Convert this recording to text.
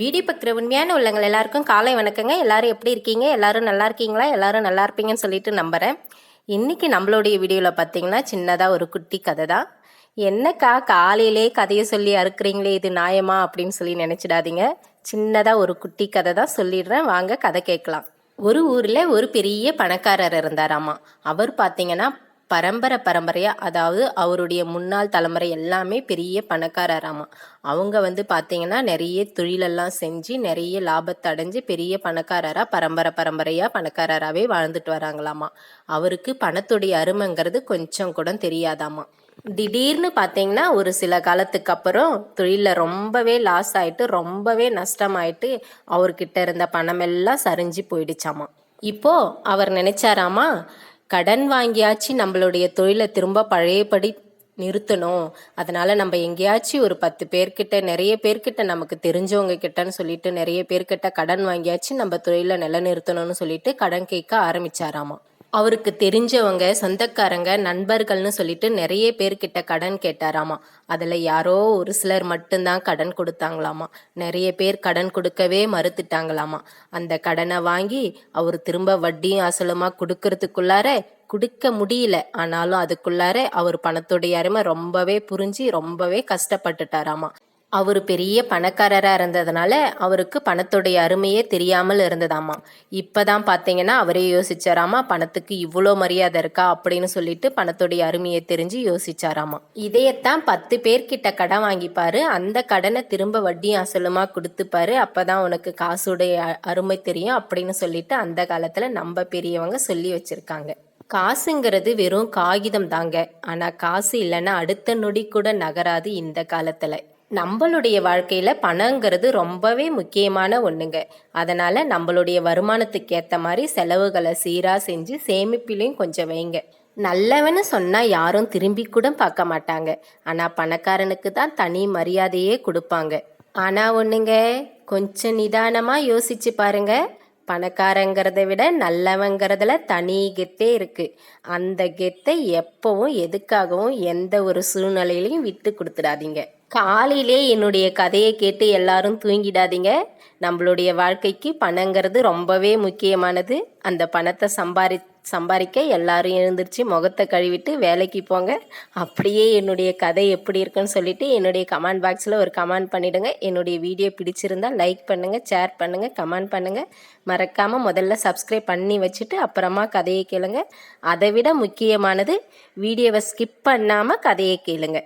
Video பார்க்குற உண்மையான உள்ளங்கள் எல்லாருக்கும் காலை வணக்கங்க. எல்லாரும் எப்படி இருக்கீங்க? எல்லாரும் நல்லா இருக்கீங்களா? எல்லாரும் நல்லா இருப்பீங்கன்னு சொல்லிட்டு நம்புகிறேன் இன்றைக்கி நம்மளுடைய வீடியோவில் பார்த்தீங்கன்னா சின்னதாக ஒரு குட்டி கதை தான். என்னக்கா காலையிலே கதையை சொல்லி அறுக்குறீங்களே இது நியாயமா? அப்படின்னு சொல்லி நினச்சிடாதீங்க. சின்னதாக ஒரு குட்டி கதை தான் சொல்லிடுறேன். வாங்க கதை கேட்கலாம். ஒரு ஊரில் ஒரு பெரிய பணக்காரர் இருந்தாராமா? அவர் பார்த்தீங்கன்னா பரம்பரை பரம்பரையாக அதாவது அவருடைய முன்னாள் தலைமுறை எல்லாமே பெரிய பணக்காரராமா அவங்க வந்து பார்த்தீங்கன்னா நிறைய தொழிலெல்லாம் செஞ்சு நிறைய லாபத்தை அடைஞ்சு பெரிய பணக்காரராக பரம்பரை பரம்பரையாக பணக்காரராகவே வாழ்ந்துட்டு வராங்களாமா. அவருக்கு பணத்துடைய அருமைங்கிறது கொஞ்சம் கூட தெரியாதாமா. திடீர்னு பார்த்தீங்கன்னா ஒரு சில காலத்துக்கு அப்புறம் தொழிலில் ரொம்பவே லாஸ் ஆயிட்டு ரொம்பவே நஷ்டமாயிட்டு அவர்கிட்ட இருந்த பணமெல்லாம் சரிஞ்சு போயிடுச்சாமா. இப்போ அவர் நினைச்சாராமா கடன் வாங்கியாச்சு நம்மளுடைய தொழிலை திரும்ப பழையபடி நிறுத்தணும். அதனால நம்ம எங்கேயாச்சும் ஒரு பத்து பேர்கிட்ட நிறைய பேர்கிட்ட நமக்கு தெரிஞ்சவங்க கிட்டன்னு சொல்லிட்டு நிறைய பேர்கிட்ட கடன் வாங்கியாச்சு நம்ம தொழிலை நிலநிறுத்தணும்னு சொல்லிட்டு கடன் கேட்க ஆரம்பிச்சாராமா? அவருக்கு தெரிஞ்சவங்க சொந்தக்காரங்க நண்பர்கள்னு சொல்லிட்டு நிறைய பேர்கிட்ட கடன் கேட்டாராமா. அதில் யாரோ ஒரு சிலர் மட்டும்தான் கடன் கொடுத்தாங்களாமா. நிறைய பேர் கடன் கொடுக்கவே மறுத்துட்டாங்களாமா. அந்த கடனை வாங்கி அவர் திரும்ப வட்டியும் அசலுமா கொடுக்கறதுக்குள்ளார கொடுக்க முடியல. ஆனாலும் அதுக்குள்ளார அவர் பணத்துடைய அருமை ரொம்பவே புரிஞ்சு ரொம்பவே கஷ்டப்பட்டுட்டாராமா. அவர் பெரிய பணக்காரராக இருந்ததுனால அவருக்கு பணத்துடைய அருமையே தெரியாமல் இருந்ததாமா. இப்போதான் பார்த்தீங்கன்னா அவரே யோசிச்சாராமா பணத்துக்கு இவ்வளோ மரியாதை இருக்கா? அப்படின்னு சொல்லிட்டு பணத்துடைய அருமையை தெரிஞ்சு யோசிச்சாராமா. இதையத்தான் பத்து பேர்கிட்ட கடன் வாங்கிப்பாரு. அந்த கடனை திரும்ப வட்டி அசலுமா கொடுத்துப்பாரு. அப்பதான் உனக்கு காசுடைய அருமை தெரியும் அப்படின்னு சொல்லிட்டு அந்த காலத்தில் நம்ம பெரியவங்க சொல்லி வச்சிருக்காங்க. காசுங்கிறது வெறும் காகிதம் தாங்க. ஆனால் காசு இல்லைன்னா அடுத்த நொடி கூட நகராது இந்த காலத்தில். நம்மளுடைய வாழ்க்கையில் பணங்கிறது ரொம்பவே முக்கியமான ஒன்றுங்க அதனால் நம்மளுடைய வருமானத்துக்கு ஏற்ற மாதிரி செலவுகளை சீராக செஞ்சு சேமிப்பிலையும் கொஞ்சம் வைங்க. நல்லவன்னு சொன்னால் யாரும் திரும்பி கூட பார்க்க மாட்டாங்க. ஆனால் பணக்காரனுக்கு தான் தனி மரியாதையே கொடுப்பாங்க. ஆனால் ஒன்றுங்க கொஞ்சம் நிதானமாக யோசிச்சு பாருங்க. பணக்காரங்கிறத விட நல்லவங்கிறதுல தனி கெத்தே இருக்குது அந்த கெத்தை எப்பவும் எதுக்காகவும் எந்த ஒரு சூழ்நிலையிலையும் விட்டு கொடுத்துடாதீங்க. காலையிலே என்னுடைய கதையை கேட்டு எல்லாரும் தூங்கிடாதீங்க. நம்மளுடைய வாழ்க்கைக்கு பணங்கிறது ரொம்பவே முக்கியமானது. அந்த பணத்தை சம்பாரி சம்பாதிக்க எல்லாரும் எழுந்திருச்சு முகத்தை கழுவிட்டு வேலைக்கு போங்க. அப்படியே என்னுடைய கதை எப்படி இருக்குன்னு சொல்லிட்டு என்னுடைய கமெண்ட் பாக்ஸில் ஒரு கமெண்ட் பண்ணிடுங்க. என்னுடைய வீடியோ பிடிச்சிருந்தா லைக் பண்ணுங்கள் ஷேர் பண்ணுங்கள் கமெண்ட் பண்ணுங்கள் மறக்காமல் முதல்ல சப்ஸ்கிரைப் பண்ணி வச்சுட்டு அப்புறமா கதையை கேளுங்க. அதை விட முக்கியமானது வீடியோவை ஸ்கிப் பண்ணாமல் கதையை கேளுங்க.